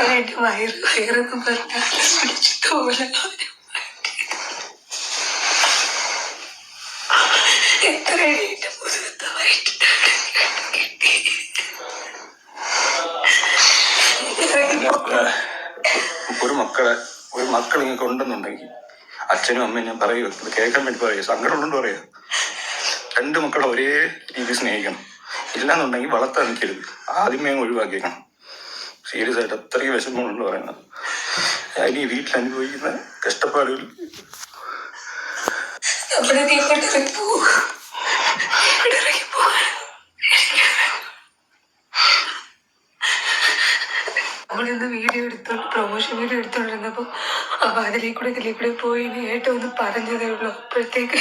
എന്റെ വയറ് വയറെന്ന് ഏഹ്, ഒരു മക്കളെ ഒരു മക്കൾ ഇങ്ങനെ ഉണ്ടെന്നുണ്ടെങ്കിൽ അച്ഛനും അമ്മയും ഞാൻ പറയൂ. ഇത് കേൾക്കാൻ വേണ്ടി പറയൂ. സങ്കടമുണ്ടെന്ന് പറയാ. രണ്ട് മക്കളെ ഒരേ രീതി സ്നേഹിക്കണം. ഇല്ലാന്നുണ്ടെങ്കിൽ വളർത്താൻ നിൽക്കരുത്. ആദ്യമേ ഒഴിവാക്കിയേക്കണം. സീരിയസ് ആയിട്ട് അത്രയും വിഷമമുണ്ട് പറയുന്നത്. ഞാൻ ഈ വീട്ടിൽ അനുഭവിക്കുന്ന കഷ്ടപ്പാടുകൾ. വീഡിയോ എടുത്തോണ്ട് പ്രൊമോഷൻ വീഡിയോ എടുത്തോണ്ടിരുന്നപ്പോ അപ്പൊ അതിലേ കൂടെ ഇതിലേ കൂടെ പോയി ഏട്ടം ഒന്ന് പറഞ്ഞതേ ഉള്ളൂ. അപ്പോഴത്തേക്ക്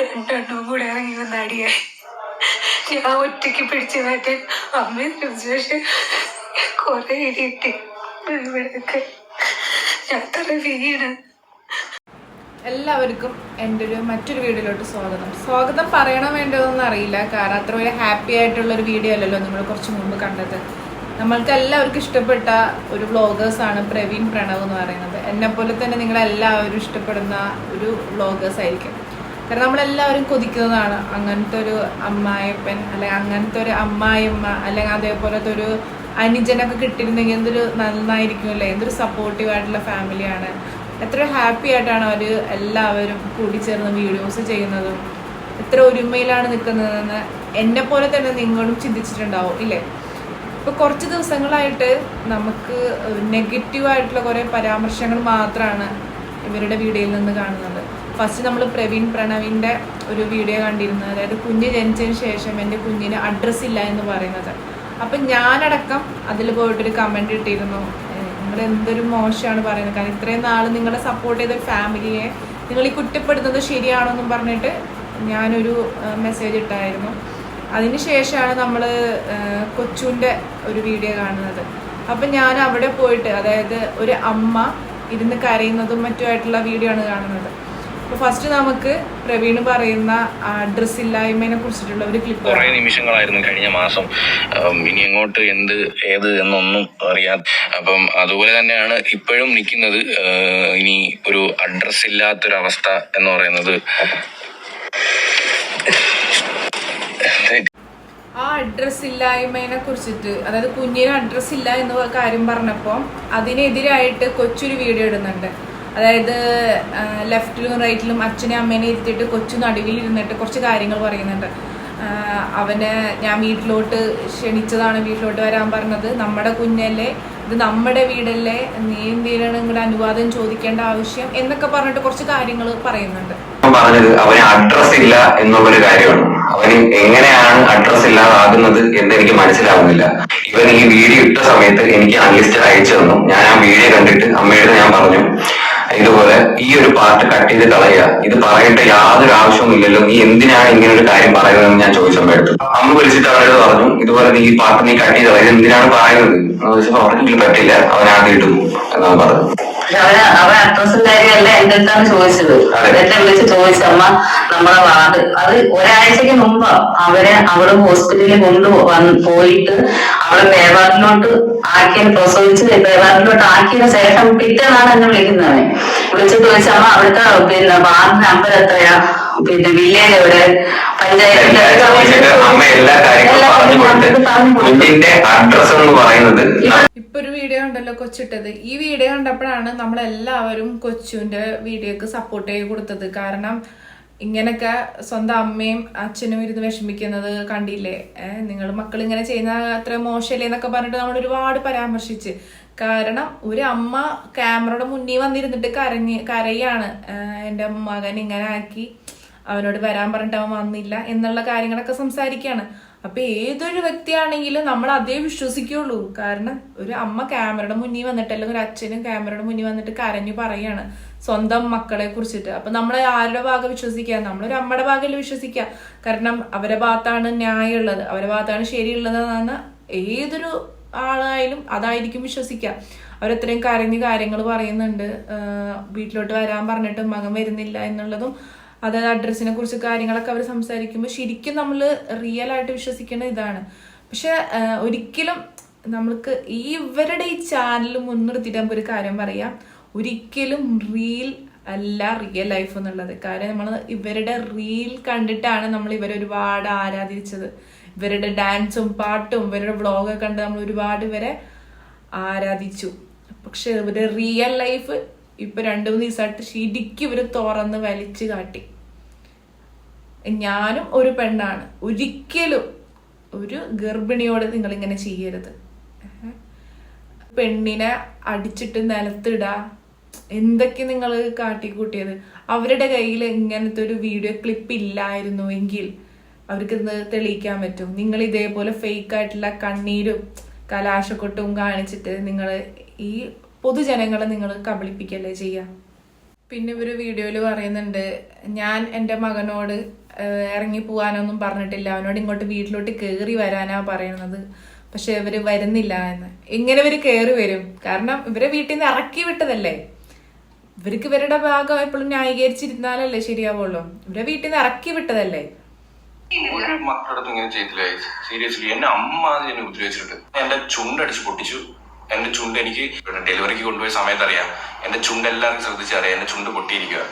രണ്ടെണ്ണവും കൂടെ ഇറങ്ങി വന്ന് അടിയായി. ഞാൻ ഒറ്റയ്ക്ക് പിടിച്ചു മാറ്റാൻ അമ്മയും പക്ഷെ കൊറേ ഇടി കിട്ടി ഇവിടെയൊക്കെ ഞാൻ തറ വീണ്. എല്ലാവർക്കും എന്റെ ഒരു മറ്റൊരു വീഡിയോയിലോട്ട് സ്വാഗതം. സ്വാഗതം പറയണോ വേണ്ടതെന്ന് അറിയില്ല. കാരണം അത്ര ഒരു ഹാപ്പി ആയിട്ടുള്ള ഒരു വീഡിയോ അല്ലല്ലോ നമ്മൾ കുറച്ച് മുമ്പ് കണ്ടത്. നമ്മൾക്ക് എല്ലാവർക്കും ഇഷ്ടപ്പെട്ട ഒരു വ്ളോഗേഴ്സാണ് പ്രവീൺ പ്രണവ് എന്ന് പറയുന്നത്. എന്നെ പോലെ തന്നെ നിങ്ങളെല്ലാവരും ഇഷ്ടപ്പെടുന്ന ഒരു വ്ളോഗേഴ്സ് ആയിരിക്കും. കാരണം നമ്മളെല്ലാവരും കൊതിക്കുന്നതാണ്. അങ്ങനത്തെ ഒരു അമ്മായപ്പൻ അല്ലെങ്കിൽ അങ്ങനത്തെ ഒരു അമ്മായിയമ്മ അല്ലെങ്കിൽ അതേപോലത്തെ ഒരു അനുജനൊക്കെ കിട്ടിയിരുന്നെങ്കിൽ എന്തൊരു നന്നായിരിക്കും അല്ലേ എന്തൊരു സപ്പോർട്ടീവ് ആയിട്ടുള്ള ഫാമിലിയാണ് എത്ര ഹാപ്പി ആയിട്ടാണ് അവർ എല്ലാവരും കൂടിച്ചേർന്ന് വീഡിയോസ് ചെയ്യുന്നതും. എത്ര ഒരുമയിലാണ് നിൽക്കുന്നതെന്ന് എന്നെ പോലെ തന്നെ നിങ്ങളും ചിന്തിച്ചിട്ടുണ്ടാവും ഇല്ലേ? ഇപ്പൊ കുറച്ച് ദിവസങ്ങളായിട്ട് നമുക്ക് നെഗറ്റീവായിട്ടുള്ള കുറേ പരാമർശങ്ങൾ മാത്രമാണ് ഇവരുടെ വീഡിയോയിൽ നിന്ന് കാണുന്നത്. ഫസ്റ്റ് നമ്മൾ പ്രവീൺ പ്രണവിന്റെ ഒരു വീഡിയോ കണ്ടിരുന്നത്. അതായത് കുഞ്ഞ് ജനിച്ചതിന് ശേഷം എന്റെ കുഞ്ഞിന് അഡ്രസ്സ് ഇല്ല എന്ന് പറയുന്നത്. അപ്പം ഞാനടക്കം അതിൽ പോയിട്ടൊരു കമന്റ് ഇട്ടിരുന്നു. നിങ്ങൾ എന്തൊരു മോശമാണ് പറയുന്നത്. കാരണം ഇത്രയും നാൾ നിങ്ങളെ സപ്പോർട്ട് ചെയ്ത ഫാമിലിയെ നിങ്ങൾ ഈ കുറ്റപ്പെടുത്തുന്നത് ശരിയാണെന്നും പറഞ്ഞിട്ട് ഞാനൊരു മെസ്സേജ് ഇട്ടായിരുന്നു. അതിനുശേഷമാണ് നമ്മൾ കൊച്ചുവിന്റെ ഒരു വീഡിയോ കാണുന്നത്. അപ്പം ഞാൻ അവിടെ പോയിട്ട് അതായത് ഒരു അമ്മ ഇരുന്ന് കരയുന്നതും മറ്റുമായിട്ടുള്ള വീഡിയോ ആണ് കാണുന്നത്. അപ്പോൾ ഫസ്റ്റ് നമുക്ക് പ്രവീണ് പറയുന്ന ഡ്രസ് ഇല്ലായ്മയെ കുറിച്ചിട്ടുള്ള ഒരു ക്ലിപ്പ് കുറെ നിമിഷങ്ങളായിരുന്നു കഴിഞ്ഞ മാസം. ഇനി എങ്ങോട്ട് എന്ത് ഏത് എന്നൊന്നും അറിയാൻ അപ്പം അതുപോലെ തന്നെയാണ് ഇപ്പോഴും നിൽക്കുന്നത് ഇനി ഒരു അഡ്രസ് ഇല്ലാത്തൊരവസ്ഥ എന്ന് പറയുന്നത്. ആ അഡ്രസ് ഇല്ലായ്മയെ കുറിച്ചിട്ട് അതായത് കുഞ്ഞിന് അഡ്രസ് ഇല്ല എന്ന കാര്യം പറഞ്ഞപ്പോൾ അതിനെതിരായിട്ട് കൊച്ചൊരു വീഡിയോ ഇടുന്നുണ്ട്. അതായത് ലെഫ്റ്റിലും റൈറ്റിലും അച്ഛനെ അമ്മേനെ ഇരുത്തിയിട്ട് കൊച്ചു നടുവിൽ ഇരുന്നിട്ട് കുറച്ച് കാര്യങ്ങൾ പറയുന്നുണ്ട്. അവനെ ഞാൻ വീട്ടിലോട്ട് ക്ഷണിച്ചതാണ് വീട്ടിലോട്ട് വരാൻ പറഞ്ഞത്. നമ്മുടെ കുഞ്ഞല്ലേ ഇത് നമ്മുടെ വീടല്ലേ നീ എന്തിനാണ് നിങ്ങളുടെ അനുവാദം ചോദിക്കേണ്ട ആവശ്യം എന്നൊക്കെ പറഞ്ഞിട്ട് കുറച്ച് കാര്യങ്ങൾ പറയുന്നുണ്ട്. പറഞ്ഞത് അവന് അഡ്രസ് ഇല്ല എന്നുള്ളൊരു കാര്യമാണ്. അവന് എങ്ങനെയാണ് അഡ്രസ് ഇല്ലാതാകുന്നത് എന്ന് എനിക്ക് മനസ്സിലാവുന്നില്ല. ഇവൻ ഈ വീഡിയോ ഇട്ട സമയത്ത് എനിക്ക് അൺലിസ്റ്റഡ് അയച്ചു തന്നു. ഞാൻ ആ വീഡിയോ കണ്ടിട്ട് അമ്മയുടെ ഞാൻ പറഞ്ഞു ഇതുപോലെ ഈ ഒരു പാർട്ട് കട്ട് ചെയ്ത് കളയുക. ഇത് പറയേണ്ട യാതൊരു ആവശ്യവും ഇല്ലല്ലോ. നീ എന്തിനാണ് ഇങ്ങനെ ഒരു കാര്യം പറയുന്നതെന്ന് ഞാൻ ചോദിച്ചു എടുത്തു. അമ്മ വിളിച്ചിട്ട് അവരോട് പറഞ്ഞു ഇതുപോലെ നീ ഈ പാർട്ട് നീ കട്ട് ചെയ്ത് കളയുക എന്തിനാണ് പറയുന്നത്? എന്ന് ചോദിച്ചപ്പോൾ പറ്റില്ല ആദ്യം ഇട്ടു എന്നാണ് പറഞ്ഞത് അവർ അവൻ അഡ്രസ്സും കാര്യമല്ല എന്റെ അടുത്താണ് ചോദിച്ചത്. എന്നെ വിളിച്ച് ചോദിച്ചമ്മ നമ്മളെ വാർഡ്. അത് ഒരാഴ്ചക്ക് മുമ്പ് അവരെ അവൾ ഹോസ്പിറ്റലിൽ കൊണ്ട് പോയിട്ട് അവളെ പേവാറിലോട്ട് ആക്കിയ പ്രസവിച്ച് പേവാറിലോട്ട് ആക്കിയ ശേഷം പിറ്റേന്നാണ് എന്നെ വിളിക്കുന്നത്. വിളിച്ച് ചോദിച്ചമ്മ അവിടുത്തെ പിന്നെ വാർഡ് നമ്പർ എത്രയാ? പിന്നെ വില്ലേജോട് അമ്മ എല്ലാ കാര്യങ്ങളും പറഞ്ഞു കൊടുത്ത് പറഞ്ഞു കൊടുത്തു കുഞ്ഞിന്റെ അഡ്രസ് എന്ന് പറയുന്നത് ഇപ്പൊ ഒരു വീഡിയോ ഉണ്ടല്ലോ കൊച്ചിട്ടത്. ഈ വീഡിയോ കണ്ടപ്പോഴാണ് നമ്മളെല്ലാവരും കൊച്ചുവിന്റെ വീഡിയോക്ക് സപ്പോർട്ട് ചെയ്ത് കൊടുത്തത്. കാരണം ഇങ്ങനൊക്കെ സ്വന്തം അമ്മയും അച്ഛനും ഇരുന്ന് വിഷമിക്കുന്നത് കണ്ടില്ലേ? നിങ്ങൾ മക്കൾ ഇങ്ങനെ ചെയ്യുന്ന അത്ര മോശമല്ലേ എന്നൊക്കെ പറഞ്ഞിട്ട് നമ്മൾ ഒരുപാട് പരാമർശിച്ച്. കാരണം ഒരു അമ്മ ക്യാമറയുടെ മുന്നിൽ വന്നിരുന്നിട്ട് കരഞ്ഞ് കരയാണ്. എന്റെ എന്റെ മകൻ ഇങ്ങനെ ആക്കി. അവനോട് വരാൻ പറഞ്ഞിട്ട് അവൻ വന്നില്ല എന്നുള്ള കാര്യങ്ങളൊക്കെ സംസാരിക്കുകയാണ്. അപ്പൊ ഏതൊരു വ്യക്തിയാണെങ്കിലും നമ്മൾ അതേ വിശ്വസിക്കുള്ളൂ. കാരണം ഒരു അമ്മ ക്യാമറയുടെ മുന്നിൽ വന്നിട്ട് അല്ലെങ്കിൽ ഒരു അച്ഛനും ക്യാമറയുടെ മുന്നിൽ വന്നിട്ട് കരഞ്ഞു പറയാണ് സ്വന്തം മക്കളെ കുറിച്ചിട്ട്. അപ്പൊ നമ്മൾ ആരുടെ ഭാഗം വിശ്വസിക്കുക? നമ്മളൊരു അമ്മയുടെ ഭാഗമല്ലേ വിശ്വസിക്കുക? കാരണം അവരെ ഭാഗത്താണ് ന്യായമുള്ളത്. അവരെ ഭാഗത്താണ് ശരിയുള്ളതെന്നാണ് ഏതൊരു ആളായാലും അതായിരിക്കും വിശ്വസിക്കുക. അവരത്രയും കരഞ്ഞ് കാര്യങ്ങൾ പറയുന്നുണ്ട്. വീട്ടിലോട്ട് വരാൻ പറഞ്ഞിട്ട് മകൻ വരുന്നില്ല എന്നുള്ളതും അതായത് അഡ്രസ്സിനെ കുറിച്ച് കാര്യങ്ങളൊക്കെ അവർ സംസാരിക്കുമ്പോൾ ശരിക്കും നമ്മൾ റിയൽ ആയിട്ട് വിശ്വസിക്കേണ്ട ഇതാണ്. പക്ഷെ ഒരിക്കലും നമ്മൾക്ക് ഈ ഇവരുടെ ഈ ചാനൽ മുൻനിർത്തിയിട്ട് നമുക്ക് ഒരു കാര്യം പറയാം. ഒരിക്കലും റീൽ അല്ല റിയൽ ലൈഫ് എന്നുള്ളത്. കാര്യം നമ്മൾ ഇവരുടെ റീൽ കണ്ടിട്ടാണ് നമ്മൾ ഇവരെ ഒരുപാട് ആരാധിച്ചത്. ഇവരുടെ ഡാൻസും പാട്ടും ഇവരുടെ വ്ളോഗൊക്കെ കണ്ട് നമ്മൾ ഒരുപാട് ഇവരെ ആരാധിച്ചു. പക്ഷെ ഇവരുടെ റിയൽ ലൈഫ് ഇപ്പൊ രണ്ടു മൂന്ന് ദിവസമായിട്ട് ശരിക്കും ഇവർ തുറന്ന് വലിച്ചു കാട്ടി. ഞാനും ഒരു പെണ്ണാണ്. ഒരിക്കലും ഒരു ഗർഭിണിയോട് നിങ്ങൾ ഇങ്ങനെ ചെയ്യരുത്. പെണ്ണിനെ അടിച്ചിട്ട് നിലത്തിടാ. എന്തൊക്കെ നിങ്ങൾ കാട്ടിക്കൂട്ടിയത്? അവരുടെ കയ്യിൽ ഇങ്ങനത്തെ ഒരു വീഡിയോ ക്ലിപ്പ് ഇല്ലായിരുന്നു എങ്കിൽ അവർക്ക് ഇന്ന് തെളിയിക്കാൻ പറ്റും. നിങ്ങൾ ഇതേപോലെ ഫേക്ക് ആയിട്ടുള്ള കണ്ണീരും കലാശക്കൊട്ടും കാണിച്ചിട്ട് നിങ്ങൾ ഈ പൊതുജനങ്ങളെ നിങ്ങൾ കബളിപ്പിക്കല്ലേ ചെയ്യുക പിന്നെ ഇവർ വീഡിയോയിൽ പറയുന്നുണ്ട് ഞാൻ എന്റെ മകനോട് ഇറങ്ങി പോകാനൊന്നും പറഞ്ഞിട്ടില്ല. അവനോട് ഇങ്ങോട്ട് വീട്ടിലോട്ട് കയറി വരാനാ പറയുന്നത്. പക്ഷെ ഇവർ വരുന്നില്ല എന്ന്. എങ്ങനെ ഇവർ കയറി വരും. കാരണം ഇവരെ വീട്ടിൽ നിന്ന് ഇറക്കി വിട്ടതല്ലേ? ഇവർക്ക് ഇവരുടെ ഭാഗം എപ്പോഴും ന്യായീകരിച്ചിരുന്നാലല്ലേ ശരിയാവുള്ളൂ. ഇവരെ വീട്ടിൽ നിന്ന് ഇറക്കി വിട്ടതല്ലേ? ഒരു മക്കളടുത്ത് ഇങ്ങനെ ചെയ്തില്ല സീരിയസ്ലി എന്നെ അമ്മ ഉപദ്രവിച്ചിട്ട് എന്നെ ഉപദ്രവിച്ചിട്ടുണ്ട് എന്റെ ചുണ്ടടിച്ച് പൊട്ടിച്ചു. എന്റെ ചുണ്ട് എനിക്ക് ഡെലിവറിക്ക് കൊണ്ടുപോയ സമയത്ത് അറിയാം. എന്റെ ചുണ്ട് എല്ലാവർക്കും ശ്രദ്ധിച്ചറിയാം എന്റെ ചുണ്ട് പൊട്ടിയിരിക്കുക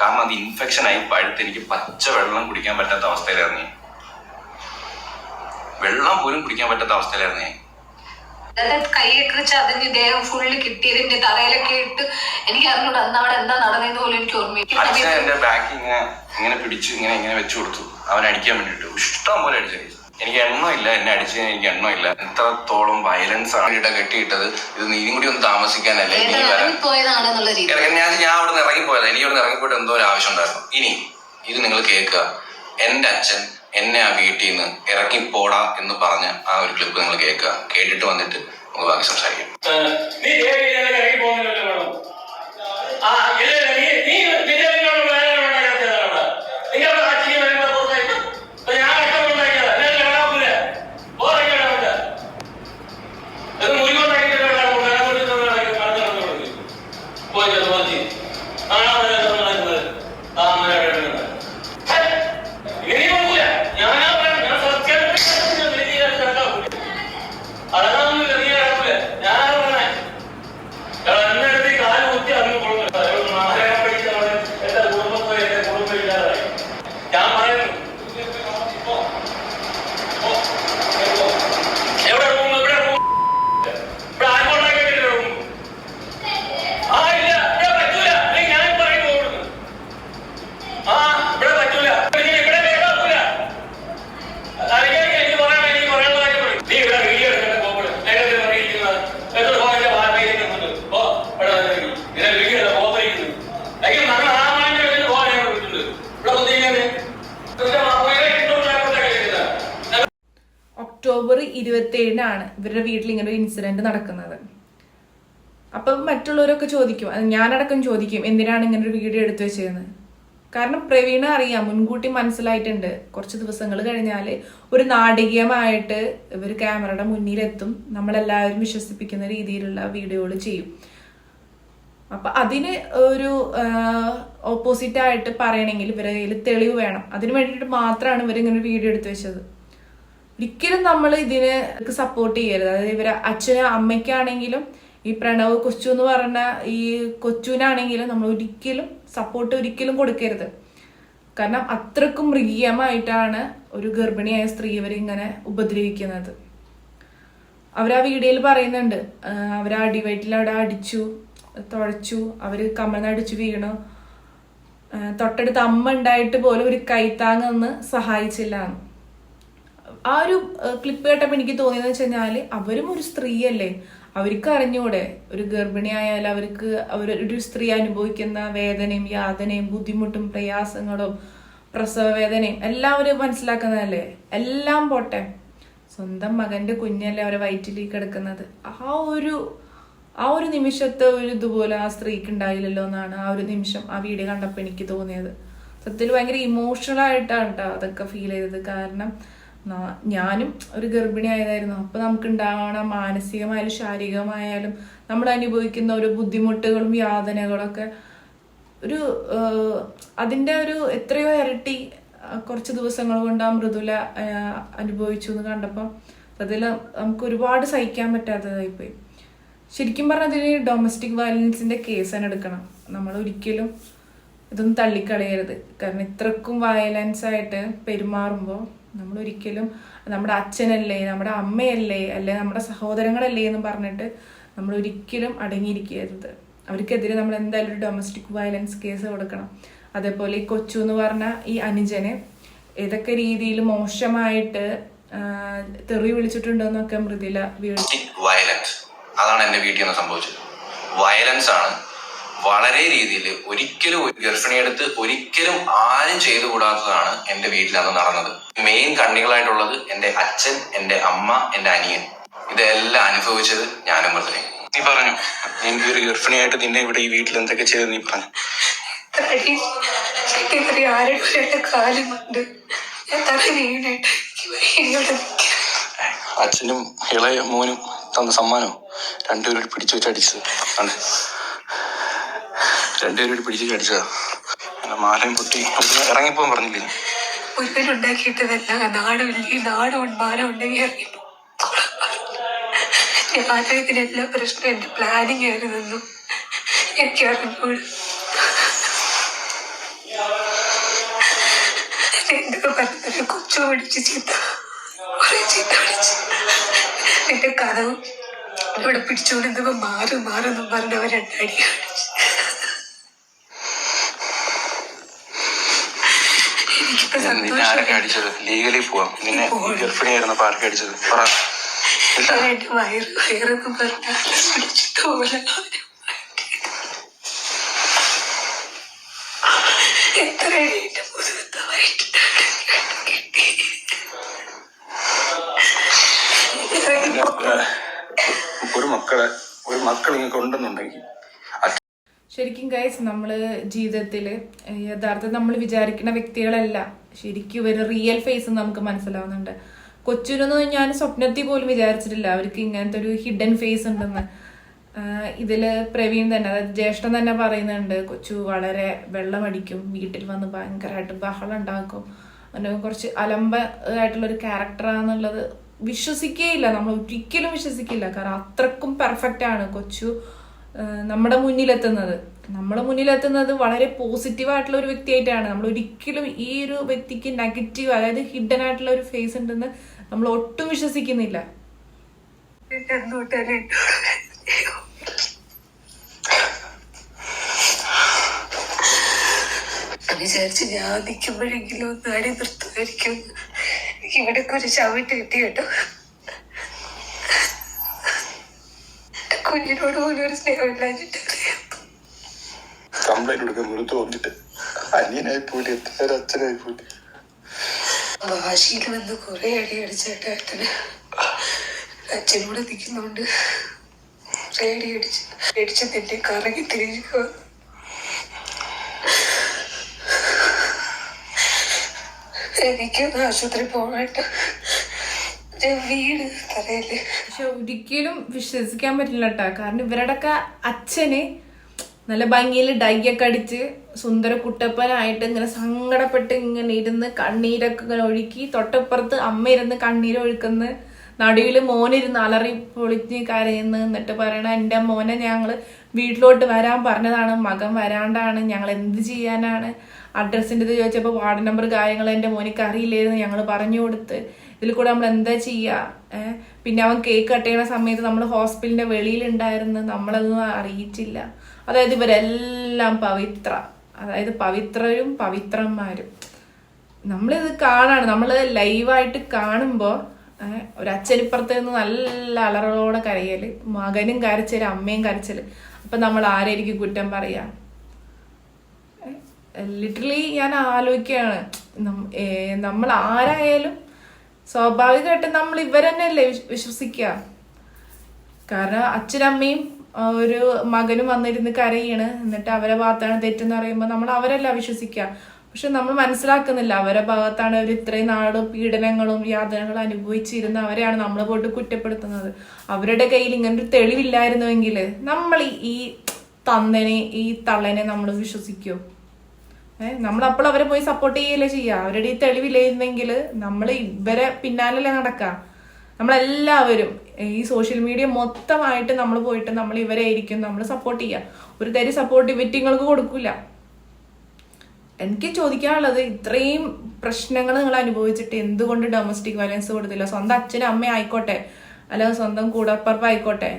കാരണം അത് ഇൻഫെക്ഷൻ ആയി പഴുത്ത് എനിക്ക് പച്ച വെള്ളം കുടിക്കാൻ പറ്റാത്ത അവസ്ഥയിലായിരുന്നു. വെള്ളം പോലും കുടിക്കാൻ പറ്റാത്ത അവസ്ഥയിലായിരുന്നു. ഞാൻ അതായത് കൈയൊക്കെ ചതഞ്ഞ് ദേഹം ഫുള്ള് കിട്ടിയതിന്റെ തലയിലൊക്കെ ഇട്ട് എനിക്ക് അറിഞ്ഞൂടെ അന്ന് അവിടെ എന്താ നടന്നതെന്ന് പോലും എനിക്ക് ഓർമ്മയില്ല. എന്റെ ബാക്കി ഇങ്ങനെ പിടിച്ചു പിടിച്ച് ഇങ്ങനെ ഇങ്ങനെ വെച്ചു കൊടുത്തു. അവൻ അടിക്കാൻ വേണ്ടിട്ട് ഇഷ്ടം പോലെ അടിച്ചു എനിക്ക് എണ്ണമില്ല. എന്നെ അടിച്ച് എനിക്ക് എണ്ണമില്ല. എത്രത്തോളം വയലൻസ് ആണ് ഇട കെട്ടിയിട്ടത്. ഇത് നീയും കൂടി ഒന്ന് താമസിക്കാനല്ലേ? ഇനി വരാൻ ഞാൻ ഞാൻ അവിടെ നിന്ന് ഇറങ്ങിപ്പോയത്. എനിക്ക് അവിടെ നിന്ന് ഇറങ്ങിപ്പോയിട്ട് എന്തോ ഒരു ആവശ്യം ഉണ്ടായിരുന്നു. ഇനി ഇത് നിങ്ങൾ കേൾക്കുക. എന്റെ അച്ഛൻ എന്നെ ആ വീട്ടിൽ നിന്ന് ഇറങ്ങിപ്പോടാ എന്ന് പറഞ്ഞ ആ ഒരു ക്ലിപ്പ് നിങ്ങൾ കേൾക്കുക. കേട്ടിട്ട് വന്നിട്ട് നമുക്ക് ബാക്കി സംസാരിക്കാം. നീ നീ നീ നിന്റെ നിന്നോട് വേറെ ഉണ്ടാക്കാത്തതാണ് നിങ്ങൾ കാച്ചിക്ക് വരുമ്പോ പുറത്തേക്ക് ഇപ്പൊ ഞാൻ ഇഷ്ടം ഉണ്ടാക്കിയതാ എന്നെ കാണാപ്പൂല ഓരൊക്കെ ഉണ്ട് ഇത് മുഴുവൻ ഉണ്ടാക്കിയിട്ട് വേണം വേറെ ഒരു ഇതൊന്നും ഉണ്ടാക്കി കാണുന്നുണ്ടെന്ന് പറഞ്ഞു പോയി ചെന്ന് മതി ആ നടക്കുന്നത് ആ കിടക്കുന്നത് ഇനി പോകൂല ഞാനാ പറയാം ഞാൻ സത്യം നടക്കാവൂല അടങ്ങാവുന്നില്ല നീ അടക്കൂല ഞാനാ പറഞ്ഞേ എന്നെടുത്ത് കാൽ കുത്തി അങ്ങ് കൊള്ളുന്നു മഹാരാജ പഠിച്ചവരെ എന്റെ കുടുംബത്തെ എന്റെ കുടുംബം ഇല്ലാതായി ഞാൻ പറയുന്നു പോ. പോ. പോ. എവിടെ പോകും എവിടെ പോകും ഇവിടെ ആർക്കുണ്ടാക്കിയിട്ടില്ല റൂം ആ ഇല്ല ഇവിടെ പറ്റൂല നീ ഞാൻ പറയുന്നു ഓടുന്നു ആ ഇവിടെ പറ്റൂല നീ ഇവിടെ കേൾക്കൂല അറിയാമെങ്കിൽ എനിക്ക് പറയാൻ എനിക്ക് പറയാനുള്ള കാര്യം പറയും നീ ഇവിടെ വീഡിയോ എടുക്കേണ്ട പോകുമ്പോൾ നേരത്തെ അറിയിക്കുന്നത് എത്ര പോയിന്റ് ഭാഗമായിരിക്കുന്നുണ്ട് ഓ ഇവിടെ വന്നിരിക്കുന്നു. ഇതിനെ വീഡിയോ എടുക്കാൻ പോകാതിരിക്കുന്നു എനിക്ക് നമ്മൾ ആ മാന്റെ വീട്ടിൽ പോകാൻ ഞാൻ വിളിച്ചിട്ടുണ്ട് ഇവിടെ വന്നിരിക്കുന്നത് ഇതിന്റെ മാപ്പിളയെ ഇട്ടുകൊണ്ടായിക്കോട്ടെ കഴിക്കുന്നത് ഒക്ടോബർ ഇരുപത്തി ഏഴിനാണ് ഇവരുടെ വീട്ടിൽ ഇങ്ങനെ ഒരു ഇൻസിഡന്റ് നടക്കുന്നത്. അപ്പം മറ്റുള്ളവരൊക്കെ ചോദിക്കും. ഞാനടക്കം ചോദിക്കും എന്തിനാണ് ഇങ്ങനെ ഒരു വീഡിയോ എടുത്തു വെച്ചതെന്ന് കാരണം പ്രവീണ അറിയാം മുൻകൂട്ടി മനസ്സിലായിട്ടുണ്ട്. കുറച്ച് ദിവസങ്ങൾ കഴിഞ്ഞാൽ ഒരു നാടകീയമായിട്ട് ഇവർ ക്യാമറയുടെ മുന്നിലെത്തും. നമ്മളെല്ലാവരും വിശ്വസിപ്പിക്കുന്ന രീതിയിലുള്ള വീഡിയോകൾ ചെയ്യും. അപ്പൊ അതിന് ഒരു ഓപ്പോസിറ്റ് ആയിട്ട് പറയണമെങ്കിൽ ഇവരെ കയ്യിൽ തെളിവ് വേണം. അതിന് വേണ്ടിയിട്ട് മാത്രമാണ് ഇവരിങ്ങനെ വീഡിയോ എടുത്തു വെച്ചത്. ഒരിക്കലും നമ്മൾ ഇതിന് സപ്പോർട്ട് ചെയ്യരുത്. അതായത് ഇവരെ അച്ഛനും അമ്മയ്ക്കാണെങ്കിലും ഈ പ്രണവ് കൊച്ചു എന്ന് പറഞ്ഞ ഈ കൊച്ചുവിനാണെങ്കിലും നമ്മൾ ഒരിക്കലും സപ്പോർട്ട് ഒരിക്കലും കൊടുക്കരുത്. കാരണം അത്രക്കും മൃഗീയമായിട്ടാണ് ഒരു ഗർഭിണിയായ സ്ത്രീ ഇവരിങ്ങനെ ഉപദ്രവിക്കുന്നത്. അവർ ആ വീഡിയോയിൽ പറയുന്നുണ്ട് അവർ അടിവയറ്റിൽ അവിടെ അടിച്ചു തുഴച്ചു അവർ കമഴ്ന്നടിച്ചു വീണു. തൊട്ടടുത്ത് അമ്മ ഉണ്ടായിട്ട് പോലും ഒരു കൈത്താങ് ഒന്ന് സഹായിച്ചില്ല. ആ ഒരു ക്ലിപ്പ് കേട്ടപ്പോൾ എനിക്ക് തോന്നിയെന്ന് വെച്ച് കഴിഞ്ഞാൽ അവരും ഒരു സ്ത്രീയല്ലേ? അവർക്ക് അറിഞ്ഞൂടെ. ഒരു ഗർഭിണിയായാൽ അവർക്ക് അവർ ഒരു സ്ത്രീ അനുഭവിക്കുന്ന വേദനയും യാതനയും ബുദ്ധിമുട്ടും പ്രയാസങ്ങളും പ്രസവ വേദനയും എല്ലാം അവർ മനസ്സിലാക്കുന്നതല്ലേ? എല്ലാം പോട്ടെ. സ്വന്തം മകന്റെ കുഞ്ഞല്ലേ അവരെ വയറ്റിൽ എടുക്കുന്നത് ആ ഒരു ആ ഒരു നിമിഷത്തെ ഒരു ഇതുപോലെ ആ സ്ത്രീക്ക് ഉണ്ടായില്ലല്ലോ എന്നാണ് ആ ഒരു നിമിഷം ആ വീഡിയോ കണ്ടപ്പോൾ എനിക്ക് തോന്നിയത്. സത്യത്തിൽ ഭയങ്കര ഇമോഷണൽ ആയിട്ടാണ് കേട്ടോ അതൊക്കെ ഫീൽ ചെയ്തത്. കാരണം ഞാനും ഒരു ഗർഭിണി ആയതായിരുന്നു അപ്പൊ നമുക്ക് ഉണ്ടാവണ മാനസികമായാലും ശാരീരികമായാലും നമ്മൾ അനുഭവിക്കുന്ന ഒരു ബുദ്ധിമുട്ടുകളും യാതനകളൊക്കെ ഒരു അതിന്റെ ഒരു എത്രയോ ഇരട്ടി കുറച്ച് ദിവസങ്ങൾ കൊണ്ട് ആ മൃദുല അനുഭവിച്ചു എന്ന് കണ്ടപ്പോൾ അതിൽ നമുക്ക് ഒരുപാട് സഹിക്കാൻ പറ്റാത്തതായിപ്പോയി ശരിക്കും പറഞ്ഞാൽ അതിന് ഡൊമസ്റ്റിക് വയലൻസിന്റെ കേസ് തന്നെ എടുക്കണം. നമ്മൾ ഒരിക്കലും ഇതൊന്നും തള്ളിക്കളയരുത്. കാരണം ഇത്രക്കും വയലൻസ് ആയിട്ട് പെരുമാറുമ്പോൾ നമ്മൾ ഒരിക്കലും നമ്മുടെ അച്ഛനല്ലേ നമ്മുടെ അമ്മയല്ലേ അല്ലെ നമ്മുടെ സഹോദരങ്ങളല്ലേ എന്ന് പറഞ്ഞിട്ട് നമ്മൾ ഒരിക്കലും അടങ്ങിയിരിക്കരുത്. അവർക്കെതിരെ നമ്മൾ എന്തായാലും ഒരു ഡൊമസ്റ്റിക് വയലൻസ് കേസ് കൊടുക്കണം. അതേപോലെ ഈ കൊച്ചു എന്ന് പറഞ്ഞ ഈ അനുജനെ ഏതൊക്കെ രീതിയിൽ മോശമായിട്ട് തെറി വിളിച്ചിട്ടുണ്ടെന്നൊക്കെ മൃദില വയലൻസ് അതാണ് എന്റെ വീട്ടിൽ നിന്ന് സംഭവിച്ചത്. വയലൻസ് ആണ് വളരെ രീതിയിൽ ഒരിക്കലും ഒരു ഗർഭിണിയെടുത്ത് ഒരിക്കലും ആരും ചെയ്തുകൂടാത്തതാണ് എന്റെ വീട്ടിൽ അന്ന് നടന്നത്. മെയിൻ കണ്ണികളായിട്ടുള്ളത് എന്റെ അച്ഛൻ എന്റെ അമ്മ എന്റെ അനിയൻ. ഇതെല്ലാം അനുഭവിച്ചത് ഞാനും മൃദുലയും നീ പറഞ്ഞു എനിക്ക് ഒരു ഗർഭിണിയായിട്ട് നിന്നെ ഇവിടെ ഈ വീട്ടിൽ എന്തൊക്കെ ചെയ്ത് നീ പറഞ്ഞു. അച്ഛനും ഇളയ മോനും തന്ന സമ്മാനം രണ്ടുപേരും പിടിച്ചു വെച്ച് അടിച്ചത്. ആണ്. രണ്ടുപേരും പിടിച്ചു വെച്ച് അടിച്ചതാ അങ്ങനെ മാലയും പൊട്ടി ഇറങ്ങിപ്പോകാൻ പറഞ്ഞില്ലേ? ഒരുവനുണ്ടാക്കിയിട്ടതല്ല നാടുമില്ലെങ്കിൽ നാടും മാനം ഉണ്ടെങ്കിൽ ഇറങ്ങിപ്പോ ഞാനും ഇതിനെല്ലാ പ്രശ്നം എന്റെ പ്ലാനിങ് ആയിരുന്നെന്നും എനിക്ക് പറഞ്ഞൊരു കൊച്ചു പിടിച്ച് ചീത്ത കുറെ ചീത്ത പിടിച്ച്. ഇവിടെ പിടിച്ചുകൊണ്ടിരുന്നപ്പോ മാറും മാറും പറഞ്ഞവർ രണ്ടടി എനിക്കിപ്പോ നിന്നെ ആരൊക്കെ അടിച്ചത്. ലീഗലി പോവാം. നിന്നെ ഗർഭിണി ആയിരുന്നു ആരൊക്കെ അടിച്ചത്. പറ. ഒരു മക്കളെ ഒരു മക്കൾ ഇങ്ങനെ ഉണ്ടെന്നുണ്ടെങ്കിൽ ശരിക്കും ഗൈസ് നമ്മൾ ജീവിതത്തിൽ യഥാർത്ഥം നമ്മൾ വിചാരിക്കുന്ന വ്യക്തികളല്ല. ശരിക്കും ഇവർ റിയൽ ഫേസ് നമുക്ക് മനസ്സിലാവുന്നുണ്ട്. കൊച്ചിനൊന്നും ഞാൻ സ്വപ്നത്തിൽ പോലും വിചാരിച്ചിട്ടില്ല. അവർക്ക് ഇങ്ങനത്തെ ഒരു ഹിഡൻ ഫേസ് ഉണ്ടെന്ന്. ഇതിൽ പ്രവീൺ തന്നെ അതായത് ജ്യേഷ്ഠൻ തന്നെ പറയുന്നുണ്ട് കൊച്ചു വളരെ വെള്ളമടിക്കും വീട്ടിൽ വന്ന് ഭയങ്കരമായിട്ട് ബഹളം ഉണ്ടാക്കും. അങ്ങനെ കുറച്ച് അലമ്പ ആയിട്ടുള്ള ഒരു ക്യാരക്ടറാന്നുള്ളത് വിശ്വസിക്കേയില്ല നമ്മൾ ഒരിക്കലും വിശ്വസിക്കില്ല. കാരണം അത്രക്കും പെർഫെക്റ്റ് ആണ് കൊച്ചു. നമ്മുടെ മുന്നിലെത്തുന്നത്. നമ്മുടെ മുന്നിലെത്തുന്നത് വളരെ പോസിറ്റീവ് ആയിട്ടുള്ള ഒരു വ്യക്തിയായിട്ടാണ്. നമ്മൾ ഒരിക്കലും ഈ ഒരു വ്യക്തിക്ക് നെഗറ്റീവ് അതായത് ഹിഡൻ ആയിട്ടുള്ള ഒരു ഫേസ് ഉണ്ടെന്ന് നമ്മൾ ഒട്ടും വിശ്വസിക്കുന്നില്ല. വിചാരിച്ച് ഞാൻ നിൽക്കുമ്പോഴെങ്കിലും ഒന്ന് അടി നിർത്തുമായിരിക്കും. എനിക്ക് ഇവിടെ ഒരു ചവിട്ട് കിട്ടി കേട്ടോ. കുഞ്ഞിനോട് പോലും ഒരു സ്നേഹമില്ലാഞ്ഞിട്ട് കംപ്ലൈന്റ് കൊടുക്കാൻ വെറുതെ തോന്നിട്ട് അനിയനായി പോലെ അച്ഛനായി പോലെ വാശിയിൽ വന്ന് കുറെ അടി അടിച്ചേട്ടാ അച്ഛന് അച്ഛനോട് നിൽക്കുന്നോണ്ട് കുറെ അടി അടിച്ച് അടിച്ച് നിന്നെ കറങ്ങി തിരിക്കുക എനിക്കൊന്ന് ആശുപത്രി പോകട്ടെ പക്ഷെ ഒരിക്കലും വിശ്വസിക്കാൻ പറ്റില്ല കേട്ടോ കാരണം ഇവരുടെയൊക്കെ അച്ഛന് നല്ല ഭംഗിയിൽ ഡൈയൊക്കെ അടിച്ച് സുന്ദര കുട്ടപ്പനായിട്ട് ഇങ്ങനെ സങ്കടപ്പെട്ട് ഇങ്ങനെ ഇരുന്ന് കണ്ണീരൊക്കെ ഇങ്ങനെ ഒഴുക്കി തൊട്ടപ്പുറത്ത് അമ്മ ഇരുന്ന് കണ്ണീര് ഒഴുക്കുന്ന നടുവിൽ മോനിരുന്ന് അലറി പൊളിഞ്ഞ് കരയുന്ന് എന്നിട്ട് പറയണ എന്റെ മോനെ ഞങ്ങൾ വീട്ടിലോട്ട് വരാൻ പറഞ്ഞതാണ്. മകൻ വരാണ്ടാണ്. ഞങ്ങൾ എന്ത് ചെയ്യാനാണ്? അഡ്രസ്സിന്റെ ഇത് ചോദിച്ചപ്പോൾ വാർഡ് നമ്പർ കാര്യങ്ങൾ എന്റെ മോനിക്ക് അറിയില്ലായിരുന്നു ഞങ്ങൾ പറഞ്ഞു കൊടുത്ത്. ഇതിൽ കൂടെ നമ്മൾ എന്താ ചെയ്യുക പിന്നെ അവൻ കേക്ക് കട്ട് ചെയ്യുന്ന സമയത്ത് നമ്മൾ ഹോസ്പിറ്റലിന്റെ വെളിയിലുണ്ടായിരുന്നു നമ്മളതൊന്നും അറിയിച്ചില്ല. അതായത് ഇവരെല്ലാം പവിത്ര. അതായത് പവിത്രരും പവിത്രന്മാരും. നമ്മളിത് കാണാണ്. നമ്മൾ ലൈവായിട്ട് കാണുമ്പോൾ ഒരു നിന്ന് നല്ല അലറോടെ കരയൽ. മകനും കരച്ചൽ അമ്മയും കരച്ചൽ. അപ്പം നമ്മൾ ആരായിരിക്കും കുറ്റം പറയാ? ലിറ്ററലി ഞാൻ ആലോചിക്കുകയാണ്. നമ്മൾ ആരായാലും സ്വാഭാവികമായിട്ടും നമ്മൾ ഇവരെന്നെയല്ലേ വിശ്വ- വിശ്വസിക്കുക കാരണം അച്ഛനമ്മയും ഒരു മകനും വന്നിരുന്ന് കരയാണ്. എന്നിട്ട് അവരെ ഭാഗത്താണ് തെറ്റെന്ന് പറയുമ്പോൾ നമ്മൾ അവരല്ല വിശ്വസിക്കുക പക്ഷെ നമ്മൾ മനസ്സിലാക്കുന്നില്ല. അവരെ ഭാഗത്താണ് അവർ ഇത്രയും നാളും പീഡനങ്ങളും യാതനകളും അനുഭവിച്ചിരുന്ന അവരെയാണ് നമ്മൾ പോയിട്ട് കുറ്റപ്പെടുത്തുന്നത്. അവരുടെ കയ്യിൽ ഇങ്ങനെ ഒരു തെളിവില്ലായിരുന്നുവെങ്കിൽ നമ്മൾ ഈ- തന്നനെ ഈ തള്ളനെ നമ്മൾ വിശ്വസിക്കുമോ നമ്മൾ അപ്പോൾ അവരെ പോയി സപ്പോർട്ട് ചെയ്യല്ലേ ചെയ്യുക അവരുടെ ഈ തെളിവില്ലായിരുന്നെങ്കിൽ നമ്മൾ ഇവരെ പിന്നാലല്ലേ നടക്കുക നമ്മളെല്ലാവരും ഈ സോഷ്യൽ മീഡിയ മൊത്തമായിട്ട് നമ്മൾ പോയിട്ട് നമ്മൾ ഇവരെ ആയിരിക്കും നമ്മൾ സപ്പോർട്ട് ചെയ്യുക ഒരു തരി സപ്പോർട്ട് ഇവറ്റിങ്ങൾക്ക് കൊടുക്കില്ല എനിക്ക് ചോദിക്കാനുള്ളത് ഇത്രയും പ്രശ്നങ്ങൾ നിങ്ങൾ അനുഭവിച്ചിട്ട് എന്തുകൊണ്ട് ഡൊമസ്റ്റിക് വയലൻസ് കൊടുത്തില്ല? സ്വന്തം അച്ഛനും അമ്മയും ആയിക്കോട്ടെ. അല്ല സ്വന്തം കൂടപ്പറപ്പ് ആയിക്കോട്ടെ